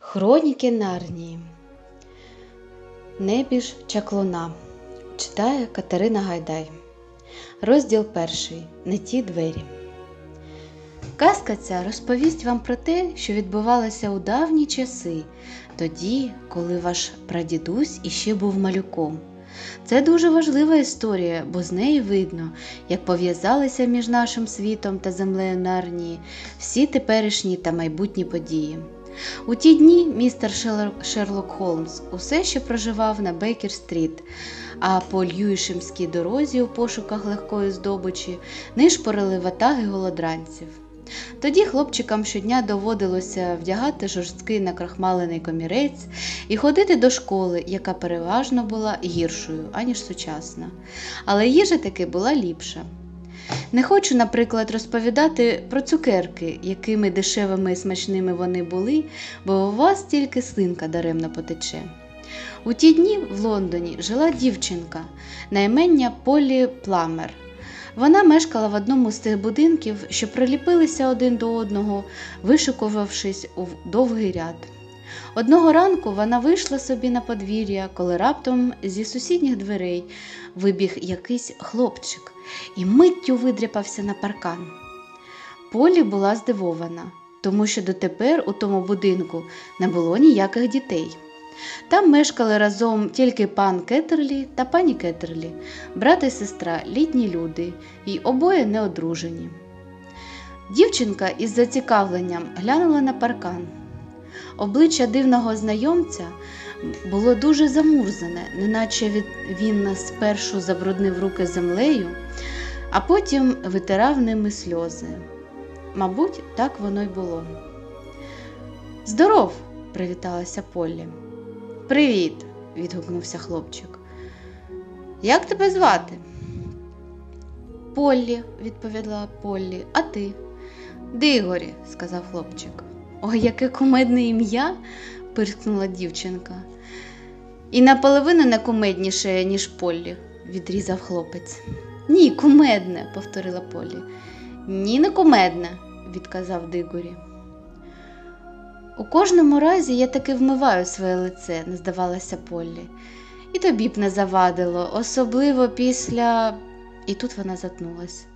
Хроніки Нарнії. Небіж чаклуна. Читає Катерина Гайдай. Розділ перший. Не ті двері. Казка ця розповість вам про те, що відбувалося у давні часи, тоді, коли ваш прадідусь іще був малюком. Це дуже важлива історія, бо з неї видно, як пов'язалися між нашим світом та землею Нарнії всі теперішні та майбутні події. У ті дні містер Шерлок Холмс усе ще проживав на Бейкер-стріт, а по Льюішемській дорозі у пошуках легкої здобичі нишпорили ватаги голодранців. Тоді хлопчикам щодня доводилося вдягати жорсткий накрахмалений комірець і ходити до школи, яка переважно була гіршою, аніж сучасна. Але їжа таки була ліпша. Не хочу, наприклад, розповідати про цукерки, якими дешевими і смачними вони були, бо у вас тільки слинка даремно потече. У ті дні в Лондоні жила дівчинка на імення Полі Пламер. Вона мешкала в одному з тих будинків, що приліпилися один до одного, вишикувавшись у довгий ряд. Одного ранку вона вийшла собі на подвір'я, коли раптом зі сусідніх дверей вибіг якийсь хлопчик і миттю видряпався на паркан. Полі була здивована, тому що дотепер у тому будинку не було ніяких дітей. Там мешкали разом тільки пан Кетерлі та пані Кетерлі, брат і сестра, літні люди, і обоє не одружені. Дівчинка із зацікавленням глянула на паркан. Обличчя дивного знайомця було дуже замурзане, неначе він спершу забруднив руки землею, а потім витирав ними сльози. Мабуть, так воно й було. Здоров! привіталася Поллі. Привіт! відгукнувся хлопчик. Як тебе звати? Поллі, відповіла Поллі, а ти? Дигорі, сказав хлопчик. Ой, яке кумедне ім'я, пирскнула дівчинка. І наполовину не кумедніше, ніж Поллі, відрізав хлопець. Ні, кумедне, повторила Поллі. Ні, не кумедне, відказав Дигорі. У кожному разі я таки вмиваю своє лице, не здавалася Поллі. І тобі б не завадило, особливо після. І тут вона затнулась.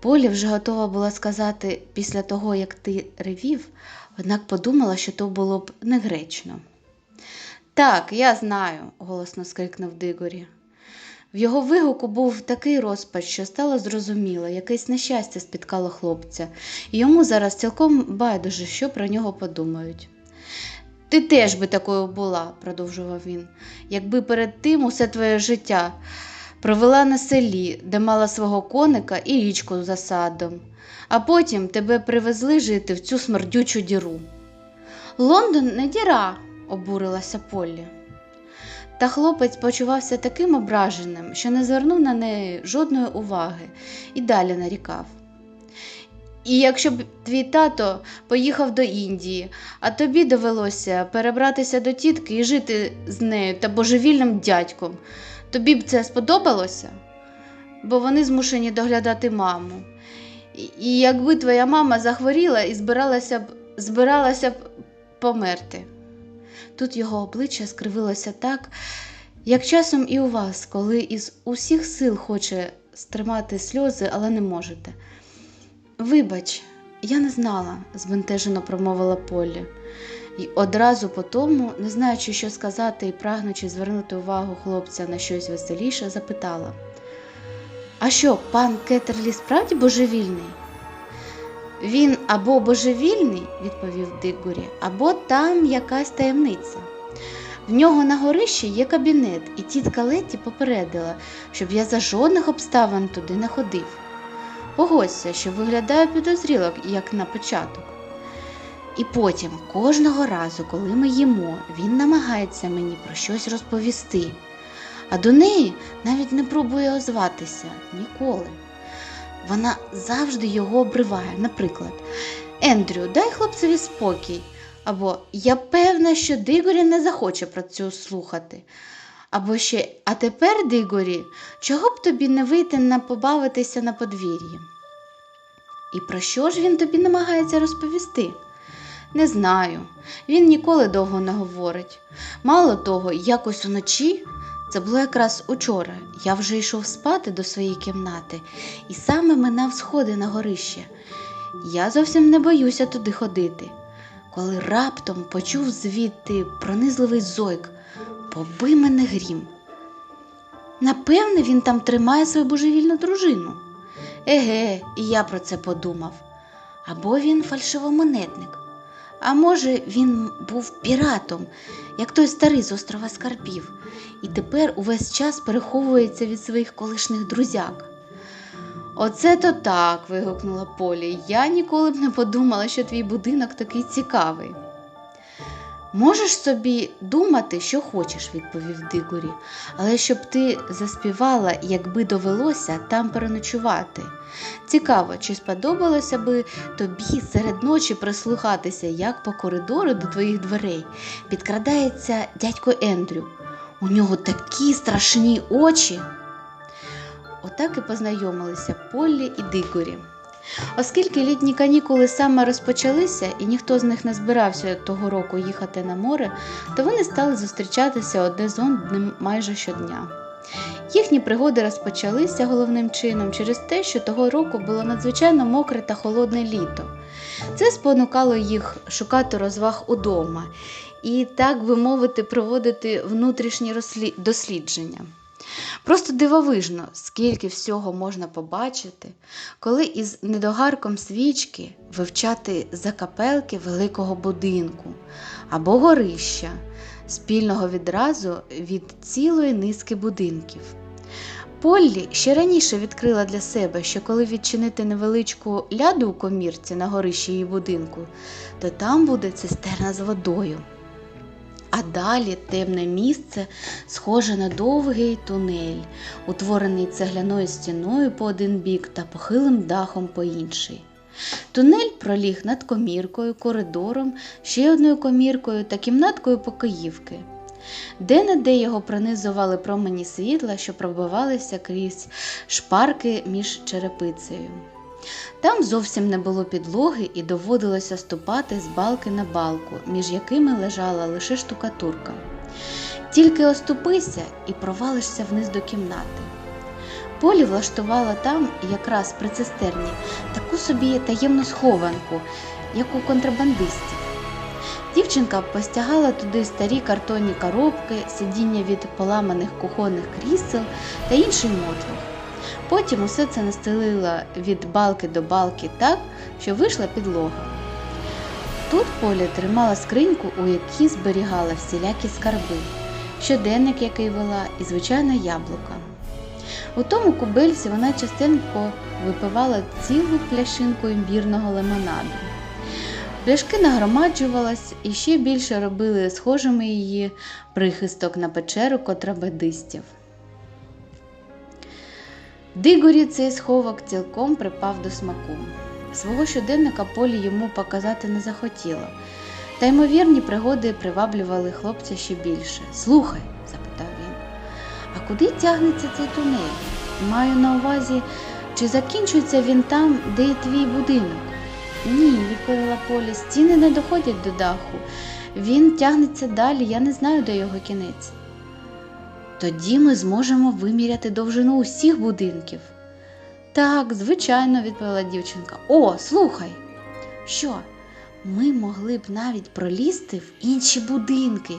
Полі вже готова була сказати після того, як ти ревів, однак подумала, що то було б негречно. Так, я знаю, голосно скрикнув Дигорі. В його вигуку був такий розпач, що стало зрозуміло, якесь нещастя спіткало хлопця, і йому зараз цілком байдуже, що про нього подумають. Ти теж би такою була, продовжував він, якби перед тим усе твоє життя провела на селі, де мала свого коника і річку за садом, а потім тебе привезли жити в цю смердючу діру. Лондон не діра, обурилася Поллі. Та хлопець почувався таким ображеним, що не звернув на неї жодної уваги і далі нарікав. І якщо б твій тато поїхав до Індії, а тобі довелося перебратися до тітки і жити з нею та божевільним дядьком, тобі б це сподобалося? Бо вони змушені доглядати маму. І- якби твоя мама захворіла і збиралася б, збиралася б померти. Тут його обличчя скривилося так, як часом і у вас, коли із усіх сил хоче стримати сльози, але не можете. Вибач, я не знала, збентежено промовила Полі. І одразу по тому, не знаючи, що сказати і прагнучи звернути увагу хлопця на щось веселіше, запитала: А що, пан Кетерлі справді божевільний? Він або божевільний, відповів Дигорі, або там якась таємниця. В нього на горищі є кабінет, і тітка Летті попередила, щоб я за жодних обставин туди не ходив. Погодься, що виглядає підозріло, як на початок. І потім, кожного разу, коли ми їмо, він намагається мені про щось розповісти, а до неї навіть не пробує озватися ніколи. Вона завжди його обриває. Наприклад, Ендрю, дай хлопцеві спокій. Або Я певна, що Дигорі не захоче про це слухати. Або ще А тепер, Дигорі, чого б тобі не вийти на побавитися на подвір'ї? І про що ж він тобі намагається розповісти? Не знаю. Він ніколи довго не говорить. Мало того, якось уночі, це було якраз учора, я вже йшов спати до своєї кімнати і саме минав сходи на горище. Я зовсім не боюся туди ходити, коли раптом почув звідти пронизливий зойк, побий мене грім. Напевне, він там тримає свою божевільну дружину. Еге, і я про це подумав. Або він фальшивомонетник, а може, він був піратом, як той старий з острова Скарбів, і тепер увесь час переховується від своїх колишніх друзяк. Оце то так. вигукнула Полі. Я ніколи б не подумала, що твій будинок такий цікавий. Можеш собі думати, що хочеш, відповів Дигорі, але щоб ти заспівала, якби довелося там переночувати. Цікаво, чи сподобалося би тобі серед ночі прислухатися, як по коридору до твоїх дверей підкрадається дядько Ендрю. У нього такі страшні очі. Отак і познайомилися Поллі і Дигорі. Оскільки літні канікули саме розпочалися і ніхто з них не збирався того року їхати на море, то вони стали зустрічатися одне з одним майже щодня. Їхні пригоди розпочалися головним чином через те, що того року було надзвичайно мокре та холодне літо. Це спонукало їх шукати розваг удома і, так би мовити, проводити внутрішні дослідження. Просто дивовижно, скільки всього можна побачити, коли із недогарком свічки вивчати закапелки великого будинку або горища, спільного відразу від цілої низки будинків. Поллі ще раніше відкрила для себе, що коли відчинити невеличку ляду у комірці на горищі її будинку, то там буде цистерна з водою. А далі темне місце схоже на довгий тунель, утворений цегляною стіною по один бік та похилим дахом по інший. Тунель проліг над коміркою, коридором, ще одною коміркою та кімнаткою покоївки. Де-не-де його пронизували промені світла, що пробивалися крізь шпарки між черепицею. Там зовсім не було підлоги і доводилося ступати з балки на балку, між якими лежала лише штукатурка. Тільки оступися і провалишся вниз до кімнати. Полі влаштувала там, якраз при цистерні, таку собі таємну схованку, як у контрабандистів. Дівчинка постягала туди старі картонні коробки, сидіння від поламаних кухонних крісел та інший мотлох. Потім усе це настелила від балки до балки так, що вийшла підлога. Тут Поля тримала скриньку, у якій зберігала всілякі скарби, щоденник, який вела, і звичайно яблука. У тому кубельці вона частенько випивала цілу пляшинку імбірного лимонаду. Пляшки нагромаджувалась і ще більше робили схожими її прихисток на печеру контрабандистів. Дигорі цей сховок цілком припав до смаку. Свого щоденника Полі йому показати не захотіла, та ймовірні пригоди приваблювали хлопця ще більше. Слухай, запитав він, а куди тягнеться цей тунель? Маю на увазі, чи закінчується він там, де і твій будинок? Ні, відповіла Полі, стіни не доходять до даху. Він тягнеться далі, я не знаю, де його кінець. Тоді ми зможемо виміряти довжину усіх будинків. Так, звичайно, відповіла дівчинка. О, слухай. Що? Ми могли б навіть пролізти в інші будинки.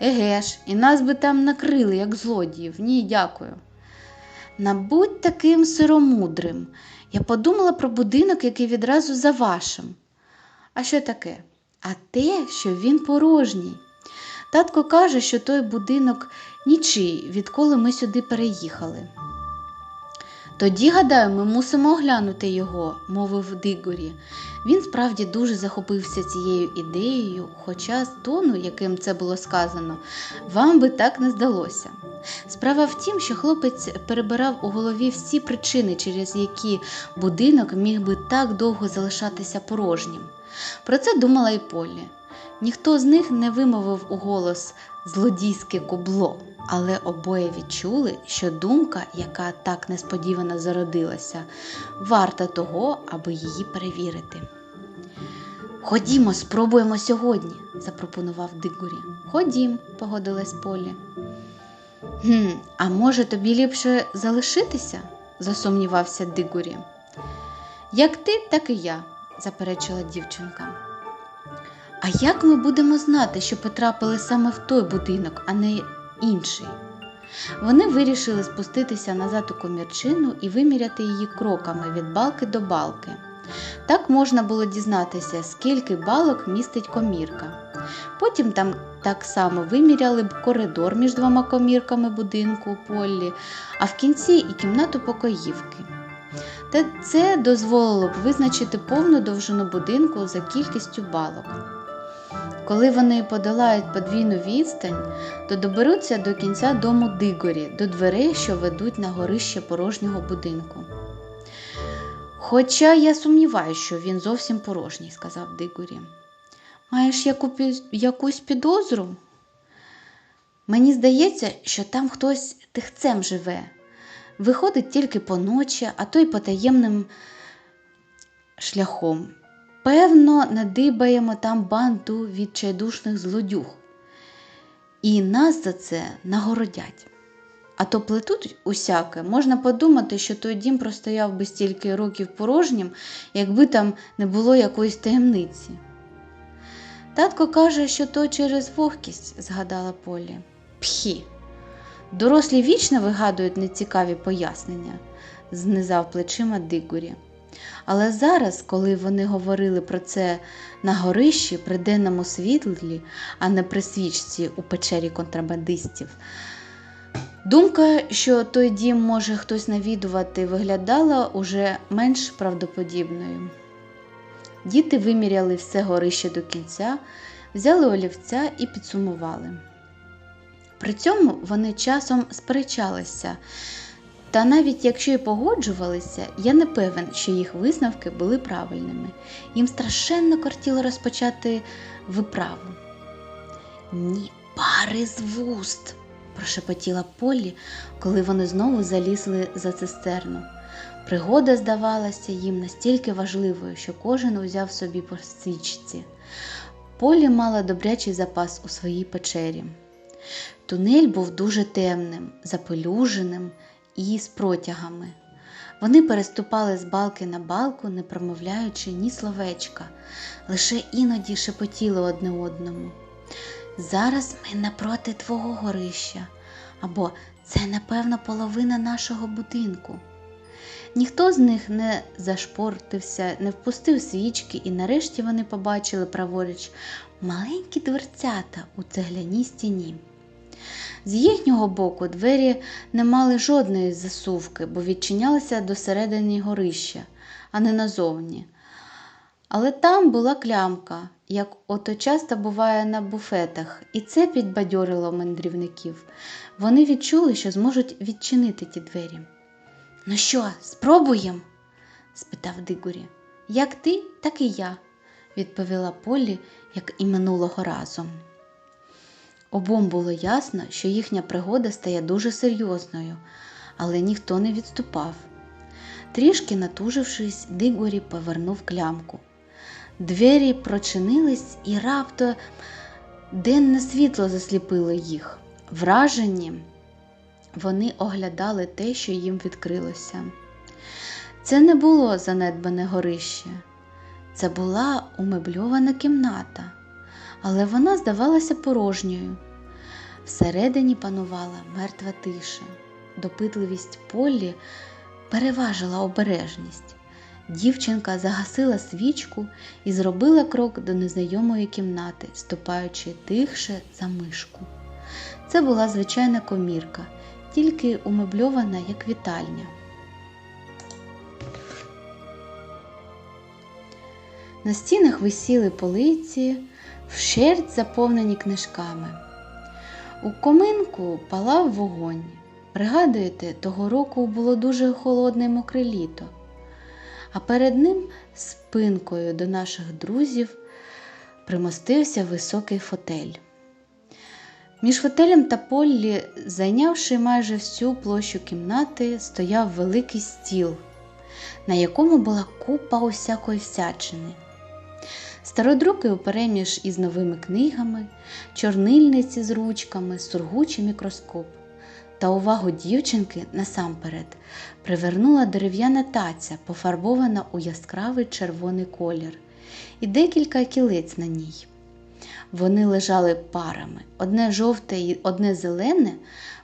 Еге ж, і нас би там накрили, як злодіїв. Ні, дякую. Набудь таким сиромудрим. Я подумала про будинок, який відразу за вашим. А що таке? А те, що він порожній. Татко каже, що той будинок нічий, відколи ми сюди переїхали. Тоді, гадаю, ми мусимо оглянути його, мовив Дигорі. Він справді дуже захопився цією ідеєю, хоча з тону, яким це було сказано, вам би так не здалося. Справа в тім, що хлопець перебирав у голові всі причини, через які будинок міг би так довго залишатися порожнім. Про це думала і Полі. Ніхто з них не вимовив у голос злодійське кубло, але обоє відчули, що думка, яка так несподівано зародилася, варта того, аби її перевірити. Ходімо, спробуємо сьогодні, запропонував Дигорі. Ходім, погодилась Полі. «Гм, А може тобі ліпше залишитися? засумнівався Дигорі. Як ти, так і я, заперечила дівчинка. А як ми будемо знати, що потрапили саме в той будинок, а не інший? Вони вирішили спуститися назад у комірчину і виміряти її кроками від балки до балки. Так можна було дізнатися, скільки балок містить комірка. Потім там так само виміряли б коридор між двома комірками будинку у Поллі, а в кінці і кімнату покоївки. Та це дозволило б визначити повну довжину будинку за кількістю балок. Коли вони подолають подвійну відстань, то доберуться до кінця дому Дигорі, до дверей, що ведуть на горище порожнього будинку. Хоча я сумніваюся, що він зовсім порожній, сказав Дигорі. Маєш яку, якусь підозру? Мені здається, що там хтось тихцем живе. Виходить тільки поночі, а то й потаємним шляхом. Певно, надибаємо там банду відчайдушних злодюг. І нас за це нагородять. А то плетуть усяке, можна подумати, що той дім простояв би стільки років порожнім, якби там не було якоїсь таємниці. Татко каже, що то через вогкість, згадала Полі. Пхі. Дорослі вічно вигадують нецікаві пояснення, знизав плечима Дигурі. Але зараз, коли вони говорили про це на горищі при денному світлі, а не при свічці у печері контрабандистів, думка, що той дім може хтось навідувати, виглядала уже менш правдоподібною. Діти виміряли все горище до кінця, взяли олівця і підсумували. При цьому вони часом сперечалися, та навіть якщо й погоджувалися, я не певен, що їх висновки були правильними. Їм страшенно кортіло розпочати виправу. Ні пари з вуст, прошепотіла Полі, коли вони знову залізли за цистерну. Пригода здавалася їм настільки важливою, що кожен узяв собі по свічці. Полі мала добрячий запас у своїй печері. Тунель був дуже темним, запелюженим і з протягами. Вони переступали з балки на балку, не промовляючи ні словечка, лише іноді шепотіли одне одному. Зараз ми напроти твого горища, або це, напевно, половина нашого будинку. Ніхто з них не зашпортився, не впустив свічки, і нарешті вони побачили праворуч маленькі дверцята у цегляній стіні. З їхнього боку двері не мали жодної засувки, бо відчинялися до середини горища, а не назовні. Але там була клямка, як ото часто буває на буфетах, і це підбадьорило мандрівників. Вони відчули, що зможуть відчинити ті двері. Ну що, спробуємо? спитав Дигурі. Як ти, так і я, відповіла Полі, як і минулого разу. Обом було ясно, що їхня пригода стає дуже серйозною, але ніхто не відступав. Трішки натужившись, Дигорі повернув клямку. Двері прочинились і раптом денне світло засліпило їх. Вражені, вони оглядали те, що їм відкрилося. Це не було занедбане горище, це була умебльована кімната, але вона здавалася порожньою. Всередині панувала мертва тиша, допитливість Поллі переважила обережність. Дівчинка загасила свічку і зробила крок до незнайомої кімнати, ступаючи тихше за мишку. Це була звичайна комірка, тільки умебльована як вітальня. На стінах висіли полиці, вщерть заповнені книжками. У коминку палав вогонь. Пригадуєте, того року було дуже холодне мокре літо, а перед ним спинкою до наших друзів примостився високий фотель. Між фотелем та Поллі, зайнявши майже всю площу кімнати, стояв великий стіл, на якому була купа усякої всячини. Стародруки упереміж із новими книгами, чорнильниці з ручками, сургучий мікроскоп. Та увагу дівчинки насамперед привернула дерев'яна таця, пофарбована у яскравий червоний колір, і декілька кілець на ній. Вони лежали парами, одне жовте і одне зелене,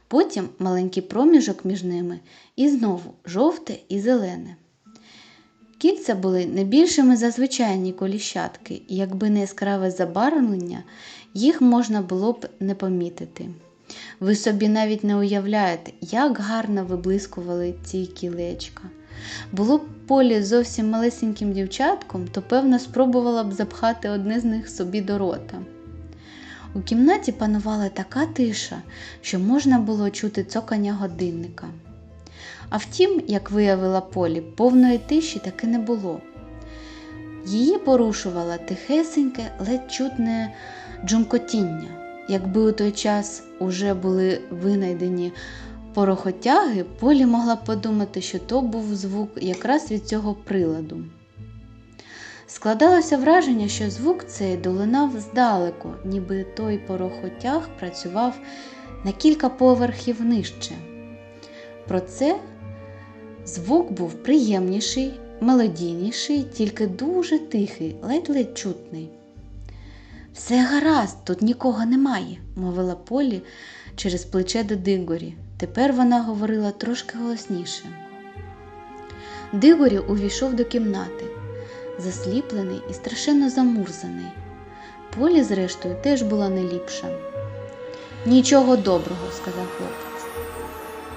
потім маленький проміжок між ними, і знову жовте і зелене. Кільця були не більшими за звичайні коліщатки, і якби не яскраве забарвлення, їх можна було б не помітити. Ви собі навіть не уявляєте, як гарно виблискували ці кілечка. Було б полі зовсім малесеньким дівчатком, то певно спробувала б запхати одне з них собі до рота. У кімнаті панувала така тиша, що можна було чути цокання годинника. А втім, як виявила Полі, повної тиші таки не було. Її порушувало тихесеньке, ледь чутне джумкотіння. Якби у той час уже були винайдені порохотяги, Полі могла подумати, що то був звук якраз від цього приладу. Складалося враження, що звук цей долинав здалеку, ніби той порохотяг працював на кілька поверхів нижче. Про це звук був приємніший, мелодійніший, тільки дуже тихий, ледь-ледь чутний. Все гаразд, тут нікого немає, мовила Полі через плече до Дигорі. Тепер вона говорила трошки голосніше. Дигорі увійшов до кімнати, засліплений і страшенно замурзаний. Полі, зрештою, теж була не ліпша. Нічого доброго, сказав хлопець.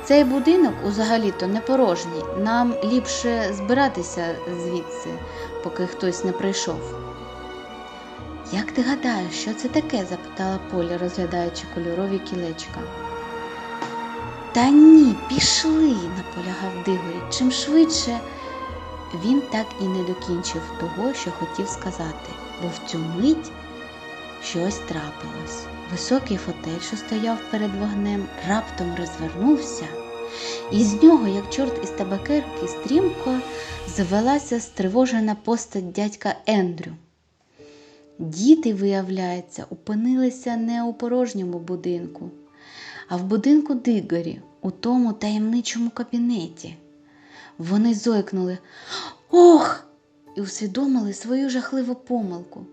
Цей будинок взагалі-то не порожній. Нам ліпше збиратися звідси, поки хтось не прийшов. Як ти гадаєш, що це таке? запитала Поля, розглядаючи кольорові кілечка. Та ні, пішли, наполягав Дигорі. Чим швидше він так і не докінчив того, що хотів сказати, бо в цю мить щось трапилось. Високий фотель, що стояв перед вогнем, раптом розвернувся, і з нього, як чорт із табакерки, стрімко завелася стривожена постать дядька Ендрю. Діти, виявляється, опинилися не у порожньому будинку, а в будинку Дигорі, у тому таємничому кабінеті. Вони зойкнули Ох! і усвідомили свою жахливу помилку.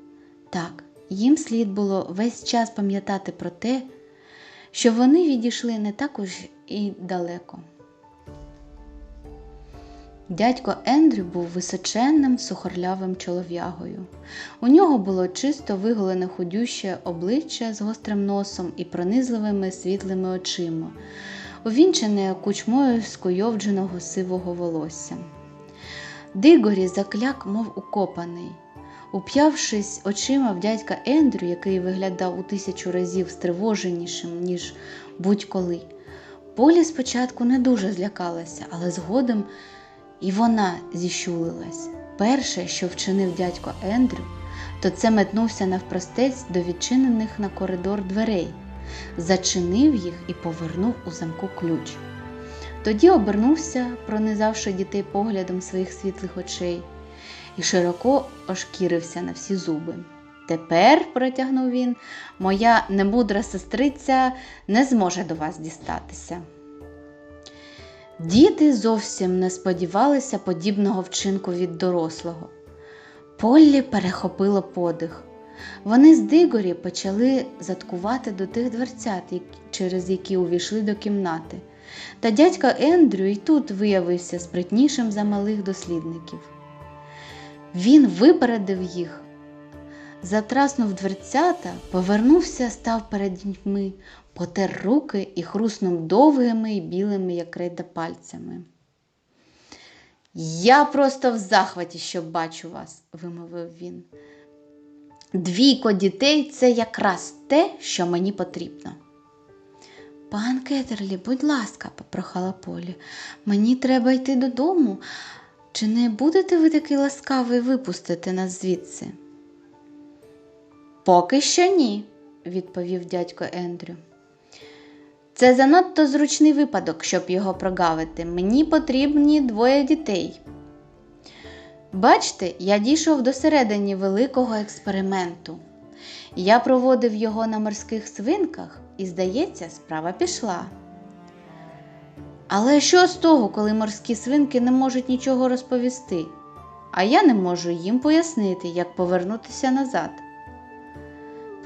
Так, їм слід було весь час пам'ятати про те, що вони відійшли не так уж і далеко. Дядько Ендрю був височенним сухорлявим чолов'ягою. У нього було чисто виголене худюще обличчя з гострим носом і пронизливими світлими очима, увінчене кучмою скуйовдженого сивого волосся. Дигорі закляк, мов укопаний. Уп'явшись очима в дядька Ендрю, який виглядав у тисячу разів стривоженішим, ніж будь-коли, Полі спочатку не дуже злякалася, але згодом і вона зіщулилась. Перше, що вчинив дядько Ендрю, то це метнувся навпростець до відчинених на коридор дверей, зачинив їх і повернув у замку ключ. Тоді обернувся, пронизавши дітей поглядом своїх світлих очей, і широко ошкірився на всі зуби. Тепер, протягнув він, моя немудра сестриця не зможе до вас дістатися. Діти зовсім не сподівалися подібного вчинку від дорослого. Поллі перехопило подих. Вони з Дигорі почали заткувати до тих дверцят, через які увійшли до кімнати. Та дядька Ендрю і тут виявився спритнішим за малих дослідників. Він випередив їх, затраснув дверцята, повернувся, став перед дітьми, потер руки і хруснув довгими і білими, як крейда пальцями. Я просто в захваті, що бачу вас, вимовив він. Двійко дітей це якраз те, що мені потрібно. Пан Кетерлі, будь ласка, попрохала Полі, мені треба йти додому. Чи не будете ви такий ласкавий випустити нас звідси? Поки що ні, відповів дядько Ендрю. Це занадто зручний випадок, щоб його прогавити. Мені потрібні двоє дітей. Бачте, я дійшов до середини великого експерименту. Я проводив його на морських свинках, і, здається, справа пішла. Але що з того, коли морські свинки не можуть нічого розповісти, а я не можу їм пояснити, як повернутися назад?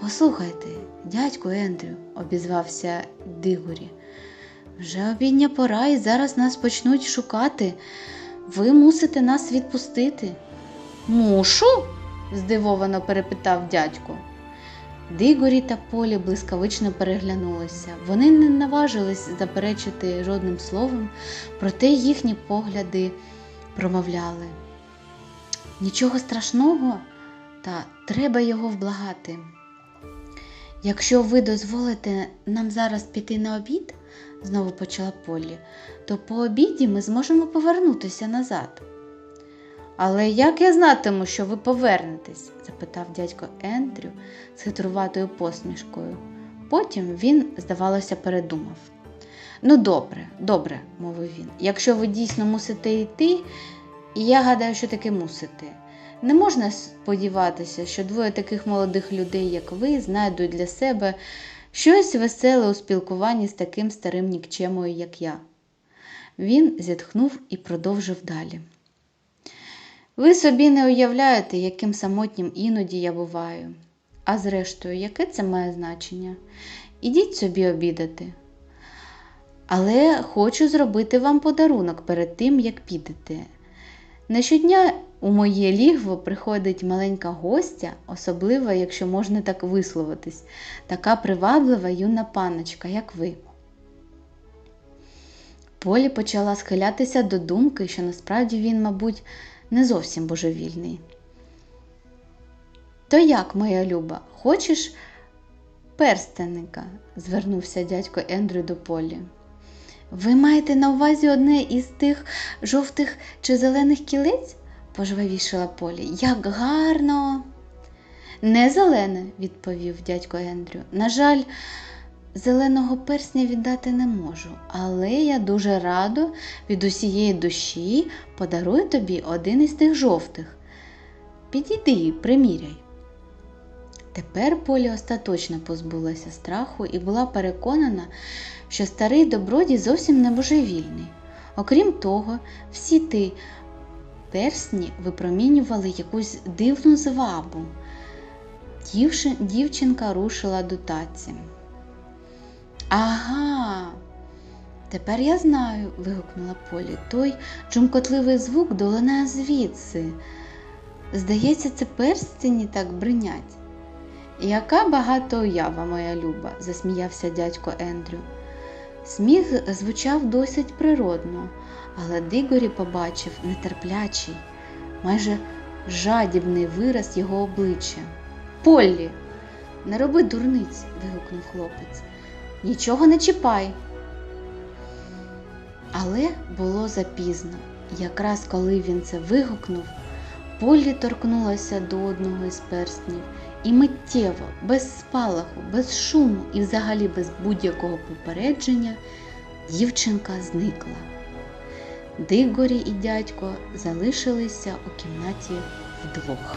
Послухайте, дядьку Ендрю, обізвався Дигорі. Вже обідня пора і зараз нас почнуть шукати. Ви мусите нас відпустити. Мушу? здивовано перепитав дядько. Дигорі та Полі блискавично переглянулися. Вони не наважились заперечити жодним словом, проте їхні погляди промовляли. Нічого страшного, та треба його вблагати. Якщо ви дозволите нам зараз піти на обід, знову почала Полі, то по обіді ми зможемо повернутися назад. Але як я знатиму, що ви повернетесь? запитав дядько Ендрю з хитруватою посмішкою. Потім він, здавалося, передумав. Ну, добре, добре, мовив він. Якщо ви дійсно мусите йти, і я гадаю, що таки мусите. Не можна сподіватися, що двоє таких молодих людей, як ви, знайдуть для себе щось веселе у спілкуванні з таким старим нікчемою, як я. Він зітхнув і продовжив далі. Ви собі не уявляєте, яким самотнім іноді я буваю. А зрештою, яке це має значення? Ідіть собі обідати. Але хочу зробити вам подарунок перед тим, як підете. Не щодня у моє лігво приходить маленька гостя, особливо, якщо можна так висловитись, така приваблива юна панночка, як ви. Полі почала схилятися до думки, що насправді він, мабуть, не зовсім божевільний. То як, моя люба, хочеш перстеника? звернувся дядько Ендрю до Полі. Ви маєте на увазі одне із тих жовтих чи зелених кілець? пожвавішила Полі. Як гарно. Не зелене, відповів дядько Ендрю. На жаль, зеленого персня віддати не можу, але я дуже радо від усієї душі подарую тобі один із тих жовтих. Підійди і приміряй. Тепер Полі остаточно позбулася страху і була переконана, що старий добродій зовсім не божевільний. Окрім того, всі ті персні випромінювали якусь дивну звабу. Дівчинка рушила до таці. Ага, тепер я знаю, вигукнула Полі. Той джумкотливий звук долинає звідси. Здається, це перстені так бринять. Яка багата уява, моя люба, засміявся дядько Ендрю. Сміх звучав досить природно, але Дигорі побачив нетерплячий, майже жадібний вираз його обличчя. Поллі, не роби дурниць, вигукнув хлопець. Нічого не чіпай. Але було запізно. Якраз коли він це вигукнув, Поллі торкнулася до одного із перснів, і миттєво, без спалаху, без шуму і взагалі без будь-якого попередження, дівчинка зникла. Дигорі і дядько залишилися у кімнаті вдвох.